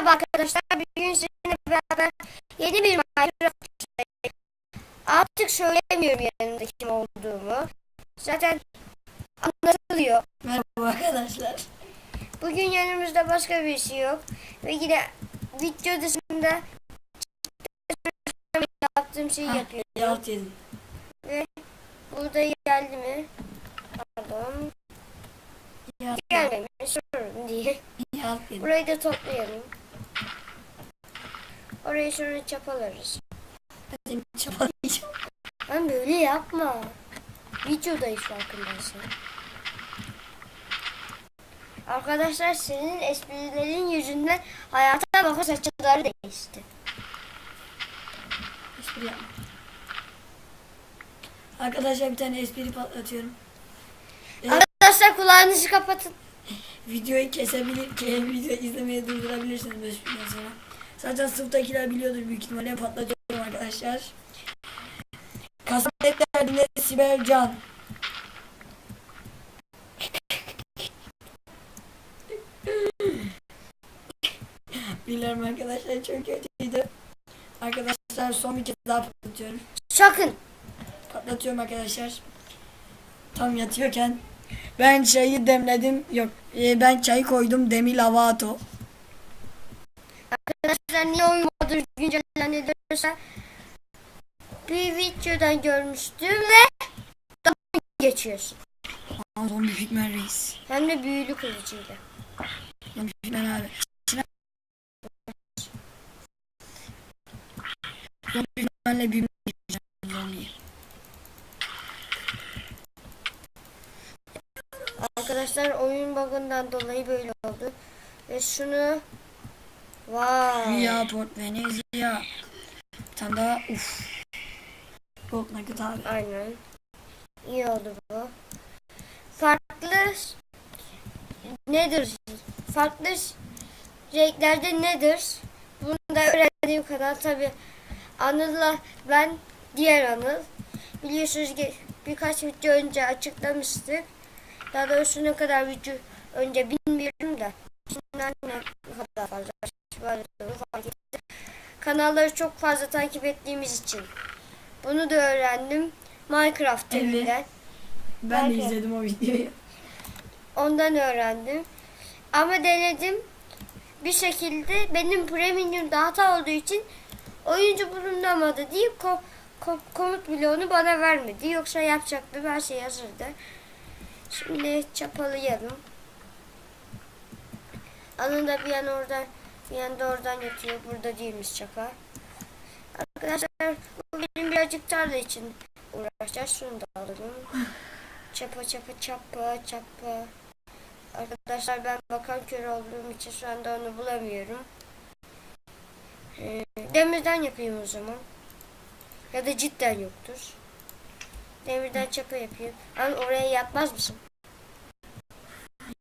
Merhaba arkadaşlar. Bugün sizinle beraber yeni bir Minecraft çekeceğiz. Artık söylemiyorum yanımda kim olduğumu. Zaten anlatılıyor. Merhaba arkadaşlar. Bugün yanımızda başka birisi yok. Ve yine video dışında yaptığım şeyi Hah, yapıyorum. Yalt yedim. Ve burada geldi mi? Pardon. Yalt, Gelmemiş. Sorun değil. Burayı da toplayalım. Orayı sonra çapalarız. Ben seni çapalayacağım. Ben böyle yapma. Videodayız farkındaysan. Arkadaşlar senin esprilerin yüzünden hayata bakış açıları değişti. Espri yapma. Arkadaşlar bir tane espri patlatıyorum. Arkadaşlar kulağınızı kapatın. Videoyu kesebilir, ke video izlemeyi durdurabilirsiniz 5 günden sonra. Zaten sınıftakiler biliyordur büyük ihtimalle patlatıyorum arkadaşlar. Kasap derdinde Sibel Can. Biliyorum arkadaşlar çok kötüydü. Arkadaşlar son bir kez daha patlatıyorum. Sakın. Patlatıyorum arkadaşlar. Tam yatıyorken ben çayı demledim. Yok e, ben çayı koydum demi lavato. Arkadaşlar niye oyun modu güncellenirse bir videodan görmüştüm ve dalga geçiyorsun. Aa, zombi Hikmen reis. Hem de büyülü kılıcıyla. Zombi Hikmen abi. Zombi Hikmen'le büyüme zombiyi. Arkadaşlar oyun bug'ından dolayı böyle oldu. Ve şunu Vay. Rüya Port Venezia. Bir tane daha uff. Gold Nugget abi. Aynen. İyi oldu bu. Farklı nedir? Farklı renklerde nedir? Bunu da öğrendiğim kadar tabi Anıl'la ben diğer Anıl. Biliyorsunuz ki birkaç video önce açıklamıştık. Daha doğrusu ne kadar video önce bilmiyorum da. Şimdiden ne kadar fazla böyle fark ettim. Kanalları çok fazla takip ettiğimiz için. Bunu da öğrendim. Minecraft Evet. TV'den. Ben de Belki. izledim o videoyu. Ondan öğrendim. Ama denedim. Bir şekilde benim premium data olduğu için oyuncu bulunamadı diye ko- ko- komut bloğunu bana vermedi. Yoksa yapacaktım. Her şey hazırdı. Şimdi çapalayalım. Anın da bir yan oradan bir yanda oradan yatıyor. Burada değilmiş çapa. Arkadaşlar bugün birazcık tarla için uğraşacağız. Şunu da alalım. Çapa çapa çapa çapa. Arkadaşlar ben bakan kör olduğum için şu anda onu bulamıyorum. Ee, demirden yapayım o zaman. Ya da cidden yoktur. Demirden çapa yapayım. Ama oraya yapmaz mısın?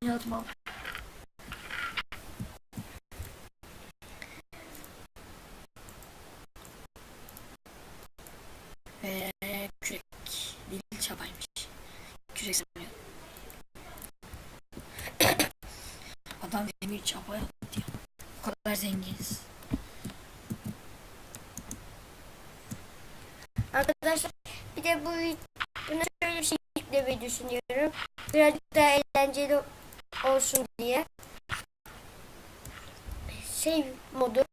Yatmam. Adam demir çapa yaptı ya. O kadar zenginiz. Arkadaşlar bir de bu buna şöyle bir şey yüklemeyi düşünüyorum. Birazcık daha eğlenceli olsun diye. Şey modu,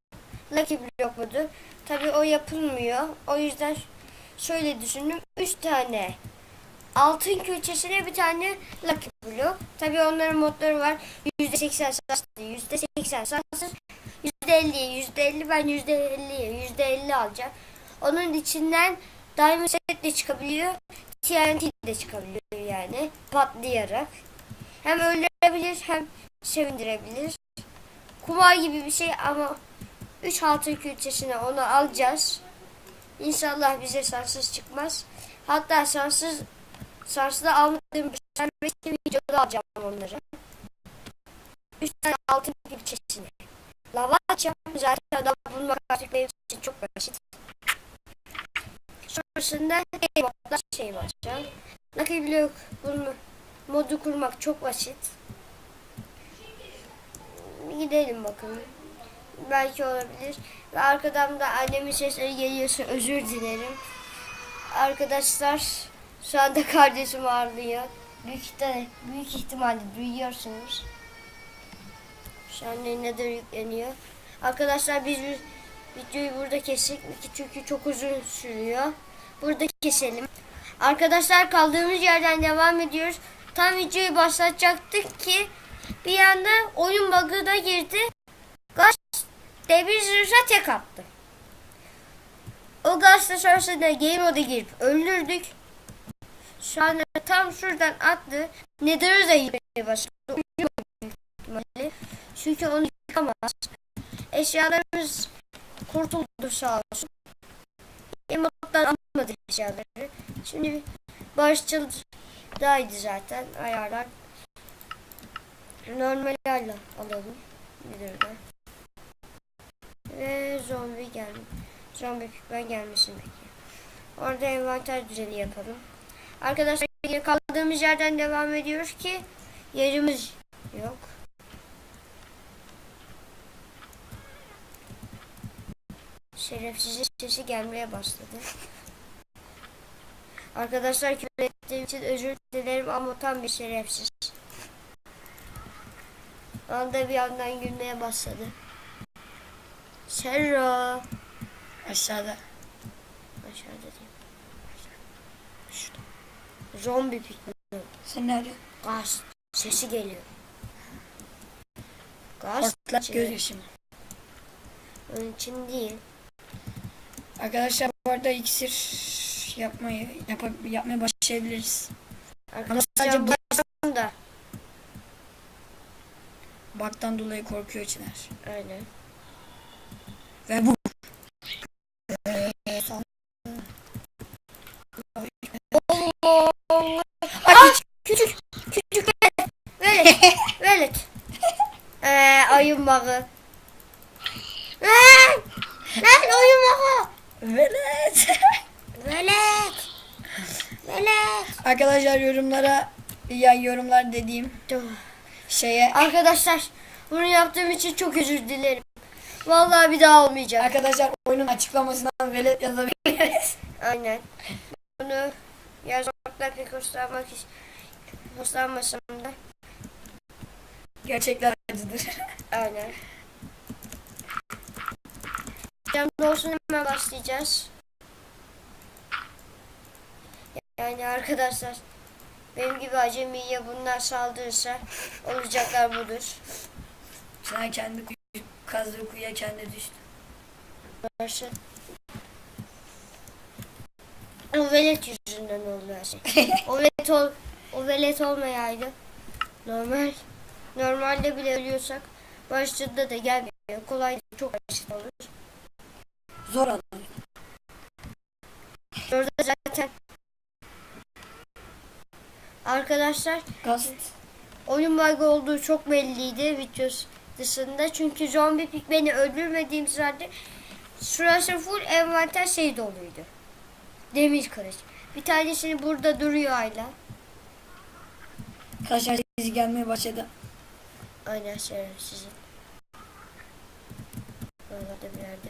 Lucky Block modu. Tabi o yapılmıyor. O yüzden şöyle düşündüm. 3 tane altın külçesine bir tane Lucky Block. Tabi onların modları var. %80 sarsız, %80 sarsız, %50, %50 ben %50'ye, %50 alacağım. Onun içinden Diamond Set de çıkabiliyor. TNT de çıkabiliyor yani. Patlayarak. Hem öldürebilir hem sevindirebilir. Kumar gibi bir şey ama 3 altın külçesine onu alacağız. İnşallah bize sarsız çıkmaz. Hatta sarsız sarsıda almadığım bir videoda alacağım onları. 3 tane altın külçesini. Lava açacağım. Zaten adam bulmak artık benim için çok basit. Sonrasında game modda şey başlayacağım. Lucky Block bulma, modu kurmak çok basit. Gidelim bakalım. Belki olabilir. Ve arkadan da annemin sesleri geliyorsa özür dilerim. Arkadaşlar şu anda kardeşim ağlıyor. Büyük ihtimalle, büyük ihtimalle duyuyorsunuz. Şu an ne de yükleniyor. Arkadaşlar biz vi- videoyu burada kestik çünkü çok uzun sürüyor. Burada keselim. Arkadaşlar kaldığımız yerden devam ediyoruz. Tam videoyu başlatacaktık ki bir anda oyun bug'ına girdi. Gaz demir zırha tek attı. O gazla sonrasında game moda girip öldürdük. Şu anda tam şuradan attı. Da yıkmaya başladı. Çünkü onu yıkamaz. Eşyalarımız kurtuldu sağ olsun. Emottan almadık eşyaları. Şimdi barışçıldaydı zaten ayarlar. Normal ayarla alalım. Nether'dan. Ve zombi geldi. Zombi ben gelmesin peki. Orada envanter düzeni yapalım. Arkadaşlar kaldığımız yerden devam ediyoruz ki yerimiz yok. Şerefsizin sesi gelmeye başladı. Arkadaşlar küfür ettiğim için özür dilerim ama tam bir şerefsiz. Anda bir yandan gülmeye başladı. Serra. Aşağıda. Aşağıda değil. Zombi pikniği. Sen nerede? Gaz sesi geliyor. Gaz Hortlak sesi. gözyaşım. Onun için değil. Arkadaşlar bu arada iksir yapmayı yap, yapmaya başlayabiliriz. Arkadaşlar sadece bu- da. Baktan dolayı korkuyor Çınar. Aynen. Ve bu. Ay küçük küçük velet velet. Eee ayın bağı. Lan! Lan oyun bağı. Velet. Velet. Velet. Arkadaşlar yorumlara ya yorumlar dediğim şeye Arkadaşlar bunu yaptığım için çok özür dilerim. Vallahi bir daha olmayacak. arkadaşlar oyunun açıklamasından velet yazabiliriz. Aynen. Bunu yazmakta pek hoşlanmak hoşlanmasam da. Gerçekler acıdır. Aynen. Cam olsun hemen başlayacağız. Yani arkadaşlar benim gibi acemiye bunlar saldırırsa olacaklar budur. Çınar kendi kazdığı kuyuya kendi düştü. Başla. O velet yüzünden oldu her şey. o velet ol, o velet olmayaydı. Normal. Normalde bile ölüyorsak başlıkta da gelmiyor. Kolay çok basit olur. Zor adam. Orada zaten Arkadaşlar Gast. oyun bug olduğu çok belliydi videos dışında. Çünkü zombi pik beni öldürmediğim sırada şurası full envanter şey doluydu. Demir kılıç. Bir tanesini burada duruyor hala. Sesi gelmeye başladı. Aynen sizin. Orada bir yerde.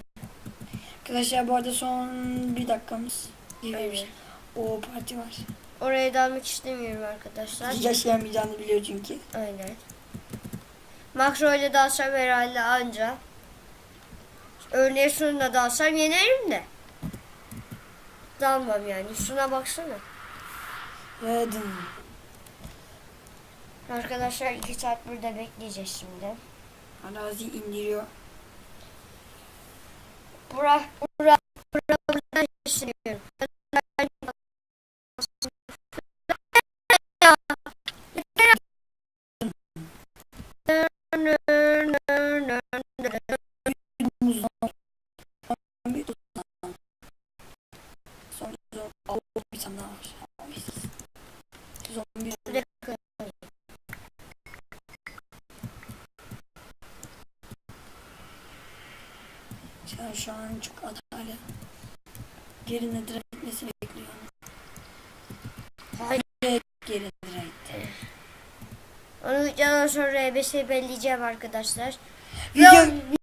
Arkadaşlar bu arada son bir dakikamız. Geliyoruz. O parti var. Oraya dalmak istemiyorum arkadaşlar. Yaşayamayacağını biliyor çünkü. Aynen. Makro ile dalsam herhalde anca. Örneğin şununla dalsam yenerim de. Dalmam yani. Şuna baksana. Yedim. Arkadaşlar iki saat burada bekleyeceğiz şimdi. Arazi indiriyor. Bura, bura, bura, buradan Şu an, şu an çok hatalı. Geri nedir etmesi bekliyor. Hayır. Geri nedir etti. Onu videodan sonra EBS'yi belleyeceğim arkadaşlar. Video, Ve-